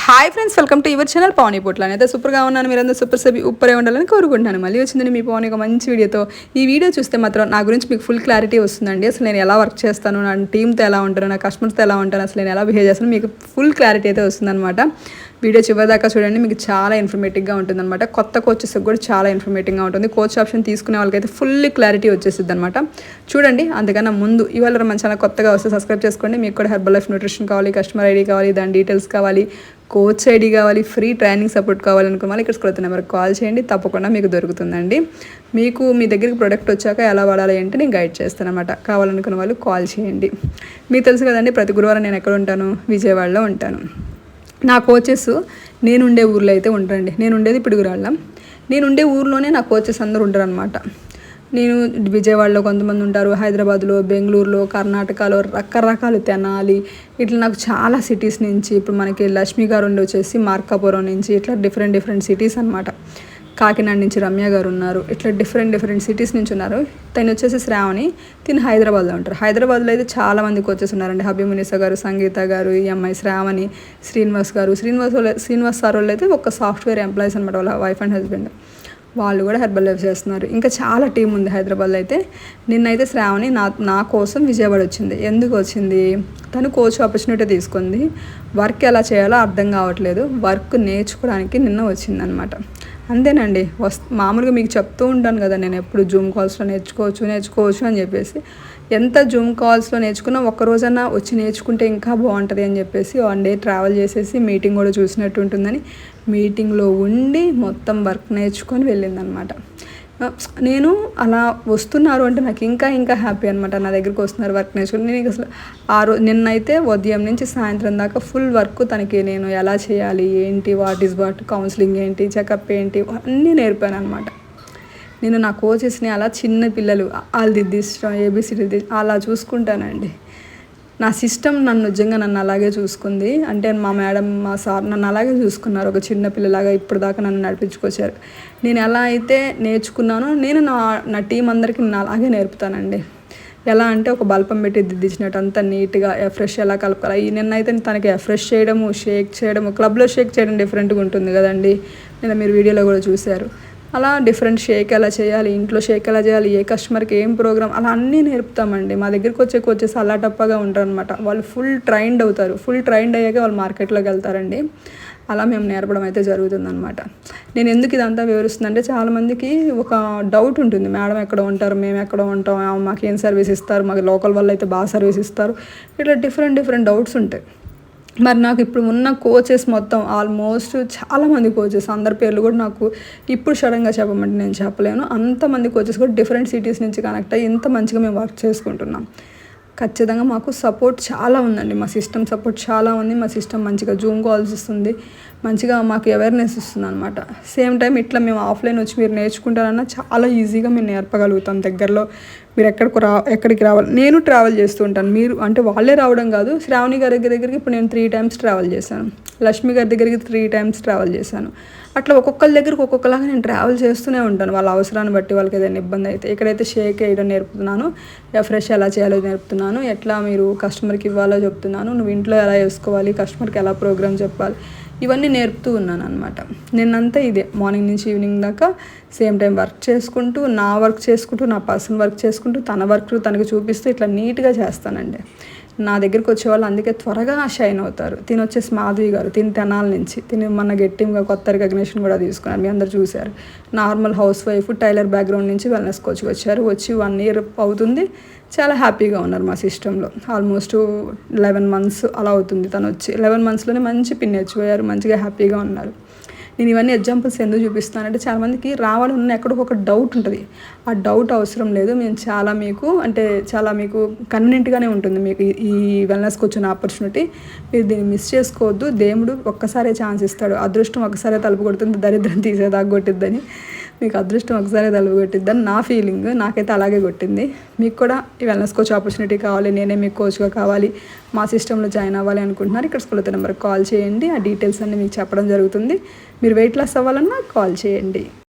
Hi friends welcome to your channel Pavani Potla అయితే సూపర్గా ఉన్నాను మీరందరూ సూపర్ సభి ఉప్పరే ఉండాలని కోరుకుంటున్నాను. మళ్ళీ వచ్చిందని మీ పవన్ ఒక మంచి వీడియోతో. ఈ వీడియో చూస్తే మాత్రం నా గురించి మీకు ఫుల్ క్లారిటీ వస్తుందండి. అసలు నేను ఎలా వర్క్ చేస్తాను నా టీంతో ఎలా ఉంటాను నా కస్టమర్స్తో ఎలా ఉంటాను అసలు నేను ఎలా బిహేవ్ చేస్తాను మీకు ఫుల్ క్లారిటీ అయితే వస్తుందన్నమాట. వీడియో చివరిదాకా చూడండి మీకు చాలా ఇన్ఫర్మేటివ్గా ఉంటుందన్నమాట. కొత్త కోచెస్ కూడా చాలా ఇన్ఫర్మేటివ్గా ఉంటుంది. కోచ్ ఆప్షన్ తీసుకునే వాళ్ళకైతే ఫుల్ క్లారిటీ వచ్చేసింది అనమాట చూడండి అందుకన్నా ముందు ఇవాళ మన ఛానల్ కొత్తగా వస్తే సబ్స్క్రైబ్ చేసుకోండి. మీకు కూడా హెర్బల్ లైఫ్ న్యూట్రిషన్ కావాలి కస్టమర్ ఐడి కావాలి దాని డీటెయిల్స్ కావాలి. కోచ్ ఐడి కావాలి ఫ్రీ ట్రైనింగ్ సపోర్ట్ కావాలనుకున్న వాళ్ళు ఇక్కడ స్కూల్ నెంబర్కి కాల్ చేయండి. తప్పకుండా మీకు దొరుకుతుందండి. మీకు మీ దగ్గరికి ప్రొడక్ట్ వచ్చాక ఎలా వాడాలి అంటే నేను గైడ్ చేస్తాను అనమాట కావాలనుకున్న వాళ్ళు కాల్ చేయండి. మీకు తెలుసు కదండి ప్రతి గురువారం నేను ఎక్కడ ఉంటాను? విజయవాడలో ఉంటాను. నా కోచెస్ నేను ఉండే ఊర్లో అయితే ఉంటారండి. నేను ఉండేది పిడుగురాళ్ళ. నేను ఉండే ఊర్లోనే నా కోచెస్ అందరూ ఉంటారు అనమాట నేను విజయవాడలో కొంతమంది ఉంటారు హైదరాబాద్లో బెంగళూరులో కర్ణాటకలో రకరకాలు తెనాలి. ఇట్లా నాకు చాలా సిటీస్ నుంచి ఇప్పుడు మనకి లక్ష్మి గారు ఉండి వచ్చేసి మార్కాపురం నుంచి ఇట్లా డిఫరెంట్ డిఫరెంట్ సిటీస్ అనమాట కాకినాడ నుంచి రమ్య గారు ఉన్నారు. ఇట్లా డిఫరెంట్ డిఫరెంట్ సిటీస్ నుంచి ఉన్నారు. తను వచ్చేసి శ్రావణి తిని హైదరాబాద్లో ఉంటారు. హైదరాబాద్లో అయితే చాలా మందికి వచ్చేసి ఉన్నారండి హబీమునిసా గారు సంగీత గారు ఈ అమ్మాయి శ్రావణి శ్రీనివాస్ గారు. శ్రీనివాస్ శ్రీనివాస్ సార్ వాళ్ళు అయితే ఒక సాఫ్ట్వేర్ ఎంప్లాయీస్ అనమాట వాళ్ళ వైఫ్ అండ్ హస్బెండ్ వాళ్ళు కూడా హెర్బల్ లైఫ్ చేస్తున్నారు. ఇంకా చాలా టీం ఉంది హైదరాబాద్లో అయితే. నిన్నైతే శ్రావణి నా నా కోసం విజయవాడ వచ్చింది. ఎందుకు వచ్చింది? తను కోచ్ ఆపర్చునిటీ తీసుకుంది. వర్క్ ఎలా చేయాలో అర్థం కావట్లేదు. వర్క్ నేర్చుకోవడానికి నిన్న వచ్చిందనమాట అంతేనండి. వస్ మామూలుగా మీకు చెప్తూ ఉంటాను కదా నేను ఎప్పుడు జూమ్ కాల్స్లో నేర్చుకోవచ్చు నేర్చుకోవచ్చు అని చెప్పేసి. ఎంత జూమ్ కాల్స్లో నేర్చుకున్నా ఒక్కరోజన్నా వచ్చి నేర్చుకుంటే ఇంకా బాగుంటుంది అని చెప్పేసి వన్ డే ట్రావెల్ చేసేసి మీటింగ్ కూడా చూసినట్టు ఉంటుందని మీటింగ్లో ఉండి మొత్తం వర్క్ నేర్చుకొని వెళ్ళిందనమాట. నేను అలా వస్తున్నారు అంటే నాకు ఇంకా ఇంకా హ్యాపీ అనమాట. నా దగ్గరికి వస్తున్నారు వర్క్ నేర్చుకుని. నేను అసలు ఆ రోజు నిన్నైతే ఉదయం నుంచి సాయంత్రం దాకా ఫుల్ వర్క్ తనకి నేను ఎలా చేయాలి ఏంటి వాట్ ఈస్ వాట్ కౌన్సిలింగ్ ఏంటి చెకప్ ఏంటి అన్నీ నేర్పాను అనమాట నేను నా కోచెస్ని అలా చిన్న పిల్లలు వాళ్ళు దిద్దిష్టం ఏబిసిడి అలా చూసుకుంటానండి. నా సిస్టమ్ నన్ను నిజంగా నన్ను అలాగే చూసుకుంది. అంటే మా మేడం మా సార్ నన్ను అలాగే చూసుకున్నారు. ఒక చిన్న పిల్లలాగా ఇప్పుడు దాకా నన్ను నడిపించుకొచ్చారు. నేను ఎలా అయితే నేర్చుకున్నానో నేను నా నా టీం అందరికీ నేను అలాగే నేర్పుతానండి. ఎలా అంటే ఒక బల్పం పెట్టి దిద్దించినట్టు అంత నీట్గా ఫ్రెష్ ఎలా కలపాలి. ఈ నిన్నైతే తనకి ఫ్రెష్ చేయడము షేక్ చేయడము క్లబ్లో షేక్ చేయడం డిఫరెంట్గా ఉంటుంది కదండి. నేను మీరు వీడియోలో కూడా చూశారు. అలా డిఫరెంట్ షేక్ ఎలా చేయాలి ఇంట్లో షేక్ ఎలా చేయాలి ఏ కస్టమర్కి ఏం ప్రోగ్రామ్ అలా అన్నీ నేర్పుతామండి. మా దగ్గరికి వచ్చే కోచెస్ అలా టప్పగా ఉంటారు అనమాట వాళ్ళు ఫుల్ ట్రైన్డ్ అవుతారు. ఫుల్ ట్రైన్డ్ అయ్యాక వాళ్ళు మార్కెట్లోకి వెళ్తారండి. అలా మేము నేర్పడం అయితే జరుగుతుందనమాట నేను ఎందుకు ఇదంతా వివరిస్తుందంటే చాలామందికి ఒక డౌట్ ఉంటుంది. మేడం ఎక్కడ ఉంటారు? మేము ఎక్కడ ఉంటాం? మాకు ఏం సర్వీస్ ఇస్తారు? మాకు లోకల్ వాళ్ళు అయితే బాగా సర్వీస్ ఇస్తారు. ఇట్లా డిఫరెంట్ డిఫరెంట్ డౌట్స్ ఉంటాయి. మరి నాకు ఇప్పుడు ఉన్న కోచెస్ మొత్తం ఆల్మోస్ట్ చాలామంది కోచెస్ అందరి పేర్లు కూడా నాకు ఇప్పుడు సడన్గా చెప్పమంటే నేను చెప్పలేను. అంతమంది కోచెస్ కూడా డిఫరెంట్ సిటీస్ నుంచి కనెక్ట్ అయ్యి ఇంత మంచిగా మేము వర్క్ చేసుకుంటున్నాం. ఖచ్చితంగా మాకు సపోర్ట్ చాలా ఉందండి. మా సిస్టమ్ సపోర్ట్ చాలా ఉంది. మా సిస్టమ్ మంచిగా జూమ్ కాల్స్ ఇస్తుంది. మంచిగా మాకు అవేర్నెస్ ఇస్తుంది అనమాట సేమ్ టైం ఇట్లా మేము ఆఫ్లైన్ వచ్చి మీరు నేర్చుకుంటారన్నా చాలా ఈజీగా మేము నేర్పగలుగుతాం దగ్గరలో. మీరు ఎక్కడికి రా ఎక్కడికి రావాలి? నేను ట్రావెల్ చేస్తూ ఉంటాను. మీరు అంటే వాళ్ళే రావడం కాదు. శ్రావణి గారి దగ్గర దగ్గరికి ఇప్పుడు నేను త్రీ టైమ్స్ ట్రావెల్ చేశాను. లక్ష్మి గారి దగ్గరికి త్రీ టైమ్స్ ట్రావెల్ చేశాను. అట్లా ఒక్కొక్కరి దగ్గరికి ఒక్కొక్కలాగా నేను ట్రావెల్ చేస్తూనే ఉంటాను. వాళ్ళ అవసరాన్ని బట్టి వాళ్ళకి ఏదైనా ఇబ్బంది అయితే. ఎక్కడైతే షేక్ వేయడం నేర్పుతున్నాను ఫ్రెష్ ఎలా చేయాలో నేర్పుతున్నాను. ఎట్లా మీరు కస్టమర్కి ఇవ్వాలో చెప్తున్నాను. నువ్వు ఇంట్లో ఎలా వేసుకోవాలి కస్టమర్కి ఎలా ప్రోగ్రామ్ చెప్పాలి? ఇవన్నీ నేర్పుతూ ఉన్నాను అనమాట నిన్నంతా ఇదే మార్నింగ్ నుంచి ఈవినింగ్ దాకా సేమ్ టైం వర్క్ చేసుకుంటూ నా వర్క్ చేసుకుంటూ నా పర్సన్ వర్క్ చేసుకుంటూ తన వర్క్ తనకి చూపిస్తూ ఇట్లా నీట్గా చేస్తానండి. నా దగ్గరికి వచ్చేవాళ్ళు అందుకే త్వరగా షైన్ అవుతారు. తిని వచ్చేసి మాధవి గారు తిని తెనాల నుంచి. తిని మన గట్టిగా కొత్త రికగ్నేషన్ కూడా తీసుకున్నారు. మీ అందరు చూశారు. Normal housewife tailor background నుంచి వెల్నెస్ కోచ్కి వచ్చారు. వచ్చి వన్ ఇయర్ అవుతుంది. చాలా హ్యాపీగా ఉన్నారు మా సిస్టంలో ఆల్మోస్ట్ లెవెన్ మంత్స్ అలా అవుతుంది. తను వచ్చి లెవెన్ మంత్స్లోనే మంచి పిన్ నేర్చిపోయారు మంచిగా హ్యాపీగా ఉన్నారు. నేను ఇవన్నీ ఎగ్జాంపుల్స్ ఎందుకు చూపిస్తానంటే చాలామందికి రావాలన్న ఎక్కడికి ఒక డౌట్ ఉంటుంది. ఆ డౌట్ అవసరం లేదు. మేము చాలా మీకు అంటే చాలా మీకు కన్వీనెంట్గానే ఉంటుంది. మీకు ఈ వెల్నెస్కి వచ్చిన ఆపర్చునిటీ మీరు దీన్ని మిస్ చేసుకోవద్దు. దేవుడు ఒక్కసారే ఛాన్స్ ఇస్తాడు. అదృష్టం ఒక్కసారే తలుపు కొడుతుంది. దరిద్రం తీసేదాకా కొట్టిద్దని. మీకు అదృష్టం ఒకసారి తలుపు కొట్టిద్దని నా ఫీలింగ్. నాకైతే అలాగే కొట్టింది. మీకు కూడా ఈ వెల్నెస్ కోచ్ ఆపర్చునిటీ కావాలి నేనే మీకు కోచ్గా కావాలి మా సిస్టంలో జాయిన్ అవ్వాలి అనుకుంటున్నారు ఇక్కడ స్కూల్ నెంబర్కి కాల్ చేయండి. ఆ డీటెయిల్స్ అన్నీ మీకు చెప్పడం జరుగుతుంది. మీరు వెయిట్ లాస్ అవ్వాలన్నా కాల్ చేయండి.